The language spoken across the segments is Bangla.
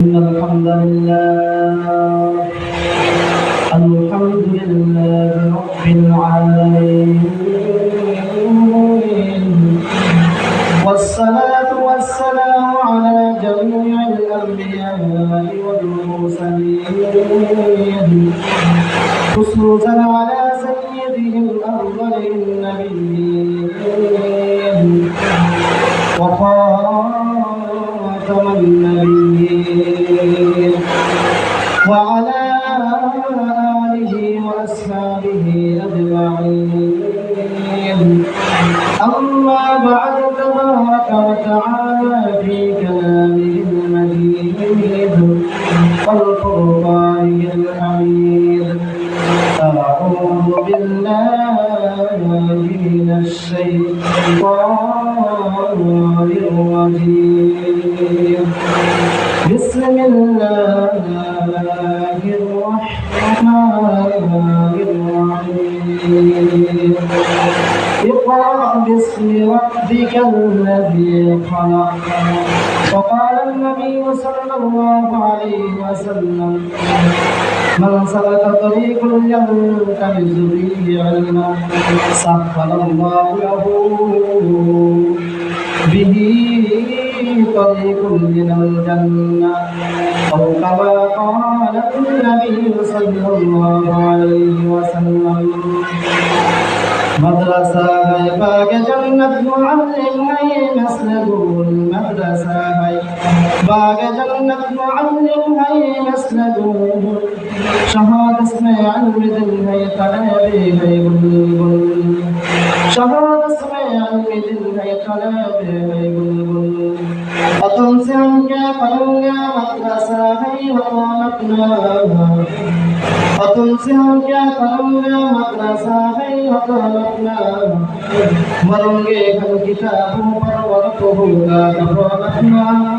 إن الحمد لله الحمد لله رب العالمين والصلاة والسلام على جميع الأنبياء والمرسلين خصوصا على سيدهم أفضل النبيين وخاتم النبيين تبارك وتعالى في كلامه المجيد والقرآن الحميد. أعوذ بالله من الشيطان الرجيم. بسم الله الرحمن الرحيم. اقرأ باسم ربك الذي خلق وقال النبي صلى الله عليه وسلم من سلك طريق يلتمس فيه علما سهل الله له به طريق من الجنة أو كما قال النبي صلى الله عليه وسلم مدرسة هاي باقي جنة معلم هاي مسلقوا المدرسة هاي باقي جنة معلم هاي مسلقوا شهادة اسمي عن ودن هاي طلابي هاي بلبل شهادة اسمي عن ودن هاي طلابي هاي بلبل وطن سمك فلولا مدرسة هاي وطلبناها وتمسحك ترمنا مدرسة حيث لقنا مرنجيك الكتاب فرورته لا تفرقنا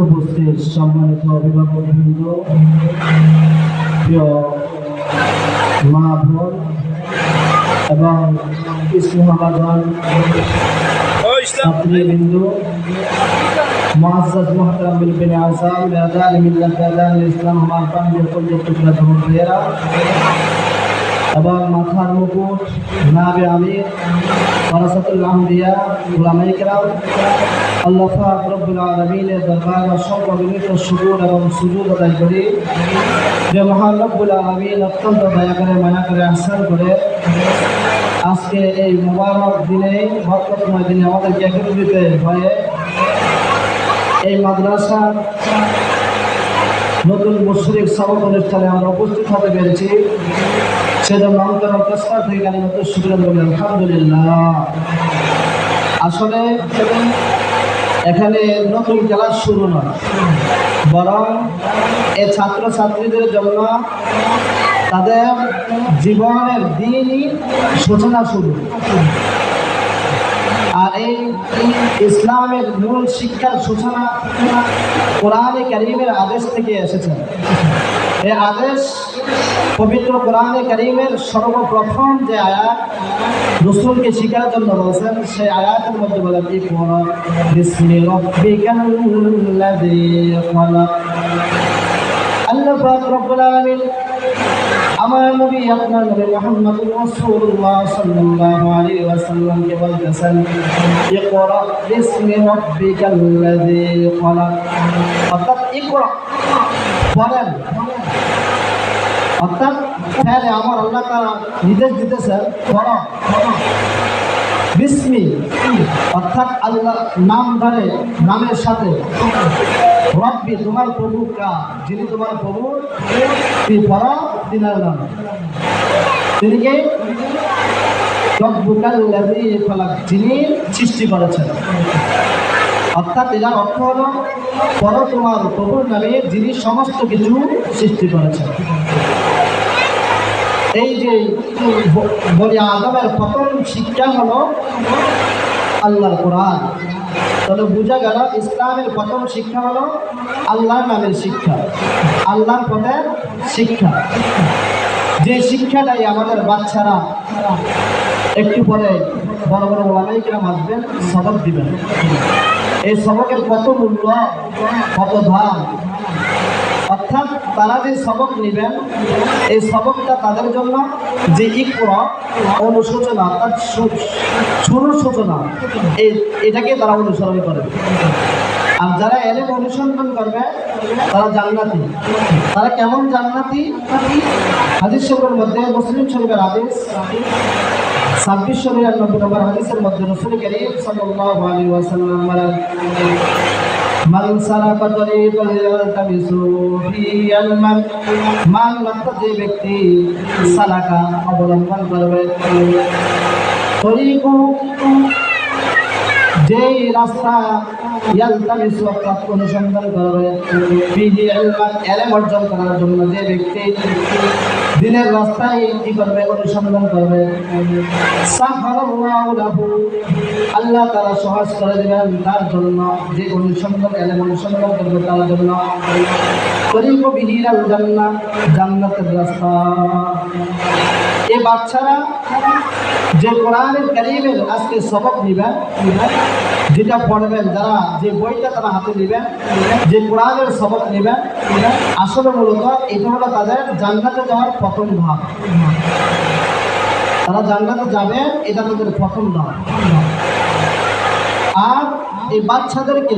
উপস্থিত সম্মানিত অভিভাবক বৃন্দ প্রিয় মা বোন এবং ইসলামাবাদ ছাত্রীবৃন্দ معزز محترم بالبن اعظام لأداء ملة أداء الإسلام আমার প্রাণের কল্যাণ টুকরা ধরুন ভাইয়েরা এবং মাথার মুকুট নাবে আমির ফরাসাতুল আহমদিয়া উলামাই কেরাম আল্লাহ পাক রব্বুল আলামিনের দরবার সর্ববিনীত শুকুর এবং সুজুদ আদায় করি যে মহান রব্বুল আলামিন অত্যন্ত দয়া করে মায়া করে আহসান করে আজকে এই মোবারক দিনে বরকতময় দিনে আমাদেরকে একত্রিত হয়ে এই মাদ্রাসা নতুন মুশরিক সবক অনুষ্ঠানে আমরা উপস্থিত হতে পেরেছি। সেজন্য অন্তর অন্তঃস্থল থেকে গানের মতো শুক্রিয়া বলি আলহামদুলিল্লাহ। আসলে এখানে নতুন ক্লাস শুরু নয়, বরং এই ছাত্র ছাত্রীদের জন্য তাদের জীবনের দিনই সূচনা শুরু। ইসলামের মূল শিক্ষার সূচনা কোরআনে করিমের আদেশ থেকে এসেছে। এই আদেশ পবিত্র কোরআনে করিমের সর্বপ্রথম যে আয়াত রসুলকে শিখার জন্য বলছেন সেই আয়াতের মধ্যে বলেন আল্লাহ আমার নবী আপনার নবী মোহাম্মদ রাসূলুল্লাহ সাল্লাল্লাহু আলাইহি ওয়াসাল্লাম কে বলতেছেন, ইকরা বিসমি রাব্বিকাল্লাযী খলাক। অর্থাৎ ইকরা পড়েন অর্থাৎ ফেলে, আমার আল্লাহ তাআলা নির্দেশ দিতেছেন পড়ো। বিস্মি অর্থাৎ আল্লাহ নাম ধরে, নামের সাথে। রব্বি তোমার প্রভু কা যিনি তোমার প্রভু, তিনি পড়া দিনার নাম তিনি যিনি সৃষ্টি করেছেন। অর্থাৎ এটার অর্থ হলো পর তোমার প্রভুর নামে যিনি সমস্ত কিছু সৃষ্টি করেছেন। এই যে বলি আদমের প্রথম শিক্ষা হলো আল্লাহর কোরআন। তাহলে বোঝা গেল ইসলামের প্রথম শিক্ষা হলো আল্লাহর নামের শিক্ষা, আল্লাহর পথের শিক্ষা। যে শিক্ষাটাই আমাদের বাচ্চারা একটু পরে বড় বড় ওলামাইকেরা আসবেন, সবক দিবেন। এই সবকের কত মূল্য, কত দাম অর্থাৎ তারা যে সবক নেবেন, এই সবকটা তাদের জন্য যে ইকর, অনুশোচনা সু- শুরুর সূচনা এই এটাকে তারা অনুসরণ করে। আর যারা এলেম অনুসন্ধান করবে, তারা জান্নাতি। তারা কেমন জান্নাতি? হাদিস শরীফের মধ্যে, মুসলিম শরীফের হাদিস ছাব্বিশশো নিরানব্বই নম্বর হাদিসের মধ্যে রসুল করিম সাল্লাল্লাহু আলাইহি ওয়াসাল্লাম من سلك طريقا يلتمس فيه علما মান অর্থ যে ব্যক্তি সালাকা অবলম্বন করবে তরিকু যেই রাস্তা ইয়ালতামিসু অর্থাৎ অনুসন্ধান করবে ফিহি ইলমান ইলম অর্জন করার জন্য যে ব্যক্তি দিনের রাস্তায় কি করবে, অনুসন্ধান করবে আল্লাহ তারা সহজ করে দেবেন তার জন্য যে অনুসন্ধান, এলেম অনুসন্ধান করবে তার জন্য। তরিক বিহির আল জান্নাত, জান্নাতের রাস্তা। এই বাচ্চারা যে কোরআনের কারিমের আজকে সবক নিবেন যেটা পড়বেন, যারা যে বইটা তারা হাতে নেবেন যে কোরআনের সবক নেবেন, আসলে মূলত এটা হলো তাদের জান্নাতে যাওয়ার প্রথম ধাপ। তারা জান্নাতে যাবে, এটা তাদের প্রথম ধাপ। আর এই বাচ্চাদেরকে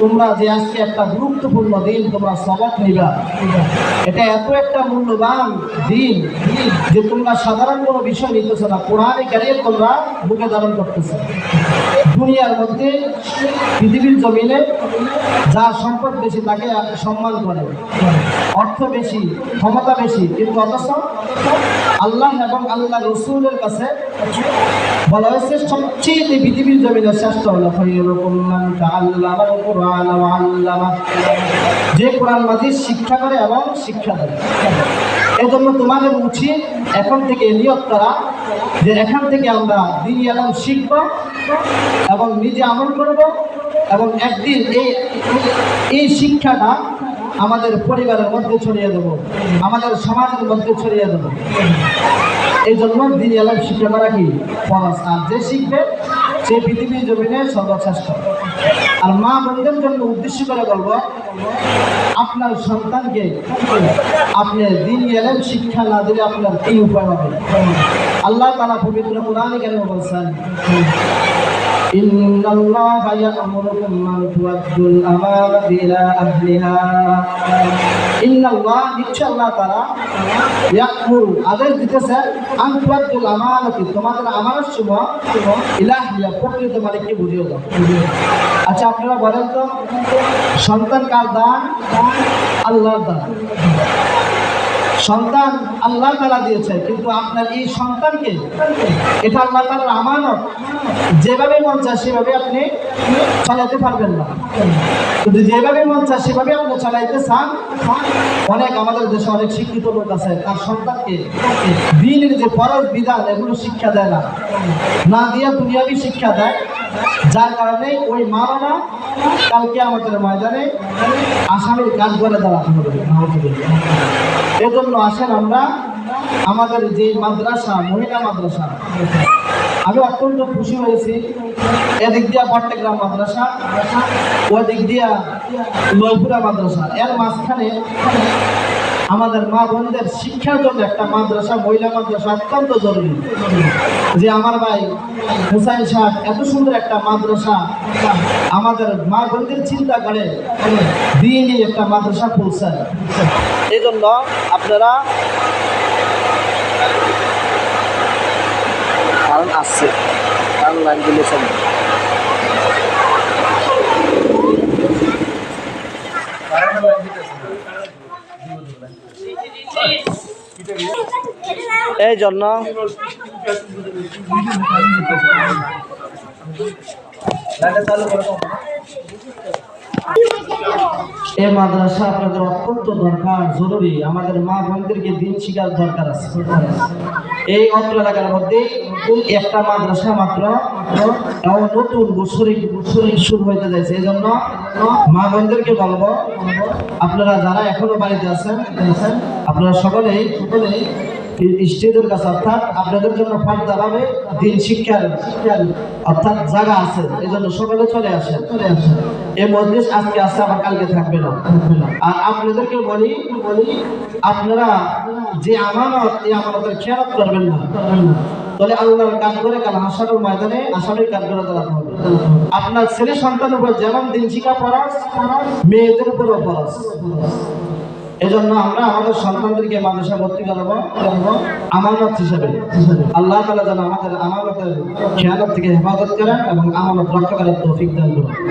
তোমরা যে আজকে একটা গুরুত্বপূর্ণ দিন তোমরা সবক নিবা। এটা এত একটা মূল্যবান দিন যে তোমরা সাধারণ কোনো বিষয় নিতেছ না। কোরআনে ক্যারিয়ার তোমরা বুকে ধারণ করতেছো। দুনিয়ার মধ্যে পৃথিবীর জমিনে যা সম্পদ বেশি তাকে সম্মান করে। অর্থ বেশি, ক্ষমতা বেশি, কিন্তু অথচ আল্লাহ এবং আল্লাহ রসুলের কাছে বলা হয়েছে, সবচেয়ে পৃথিবীর জমিনে শ্রেষ্ঠ হলো আল্লামা। যে কোরআন মাজিদ শিক্ষা করে এবং শিক্ষা দেয়। এই জন্য তোমাদের উচিত এখন থেকে নিয়ত করা, যে এখান থেকে আমরা দিন এলাম শিখব এবং নিজে আমল করব এবং একদিন এই এই শিক্ষাটা আমাদের পরিবারের মধ্যে ছড়িয়ে দেব, আমাদের সমাজের মধ্যে ছড়িয়ে দেব। এই জন্য দিন এলাম শিক্ষা করা কি? ফরজ। আর যে শিখবে, সে পৃথিবীর জমিনে সর্বশ্রেষ্ঠ। আর মা বোনদের জন্য উদ্দেশ্য করে বলব, আপনার সন্তানকে আপনি দিন গেলেন, শিক্ষা না দিলে আপনার কি উপায় হবে? আল্লাহ তালা পবিত্র কোরআনে কেন বলছেন? إن الله يأمركم أن تؤدوا الأمانة إلى أهلها إن الله নিশ্চয় আল্লাহ তারা ইয়াকমুর আদেশ দিতেছে আন তুয়াদ্দুল আমানাতি তোমাদের আমানত সময় ইলাহিয়া প্রকৃত মালিককে বুঝিয়ে দাও আচ্ছা আপনারা বলেন তো সন্তান কার দান আল্লাহর দান সন্তান আল্লাহ তালা দিয়েছে, কিন্তু আপনার এই সন্তানকে, এটা আল্লাহ তালার আমানত। যেভাবে মন চায় সেভাবে আপনি চালাইতে পারবেন না। কিন্তু যেভাবে মন চায় সেভাবে আপনি চালাইতে চান, অনেক আমাদের দেশে অনেক শিক্ষিত লোক আছে, তার সন্তানকে দিনের যে ফরজ বিধান, এগুলো শিক্ষা দেয় না। না দিয়ে দুনিয়াবি শিক্ষা দেয়। যার কারণে ওই মা বাবা কালকে আমাদের ময়দানে আসামির কাজ করে হবে এজন্য আসেন আমরা আমাদের যে মাদ্রাসা, মহিলা মাদ্রাসা, আমি অত্যন্ত খুশি হয়েছি। এদিক দিয়া বট্টগ্রাম মাদ্রাসা, ওদিক দিয়া লয়পুরা মাদ্রাসা। এর মাঝখানে আমাদের মা বোনদের শিক্ষার জন্য একটা মাদ্রাসা, মহিলা মাদ্রাসা অত্যন্ত জরুরি। যে আমার ভাই হুসাইন সাহেব এত সুন্দর একটা মাদ্রাসা, আমাদের মা বোনদের চিন্তা করে দিনই একটা মাদ্রাসা খুলছে এই জন্য আপনারা আসছে কারণ এই জন্য। এই মাদ্রাসা আপনাদের অত্যন্ত দরকার, জরুরি। আমাদের মা বোনদেরকে দিন শিকার দরকার আছে। এই অত্র এলাকার মধ্যে একটা মাদ্রাসা মাত্র নতুন বছরে বছরে শুরু হইতে যাচ্ছে। এই জন্য মা বোনদেরকে বলব, আপনারা যারা এখনও বাড়িতে আছেন, আপনারা সকলেই সকলেই স্টেজের কাছে অর্থাৎ আপনাদের জন্য পর্দা পাবে, দিন শিক্ষার অর্থাৎ জায়গা আছে, এই জন্য সকলে চলে আসেন। চলে আসেন এই মজলিস আজকে আসছে আবার কালকে থাকবে না। আর আপনাদেরকে বলি বলি, আপনারা যে আমানত, এই আমানতের খেয়াল করবেন না। তাহলে আল্লাহর কাজ করে কাল হাসানোর ময়দানে আসামের কাজ করে দাঁড়াতে হবে। আপনার ছেলে সন্তানের উপর যেমন দিন শিক্ষা পড়াস মেয়েদের উপরও পড়াস এজন্য আমরা আমাদের সন্তানদেরকে মাদ্রাসা ভর্তি করাবো করব আমানত হিসাবে। আল্লাহ তালা যেন আমাদের আমানতের খেয়ালত থেকে হেফাজত করেন এবং আমানত রক্ষা করার তৌফিক দান করুন।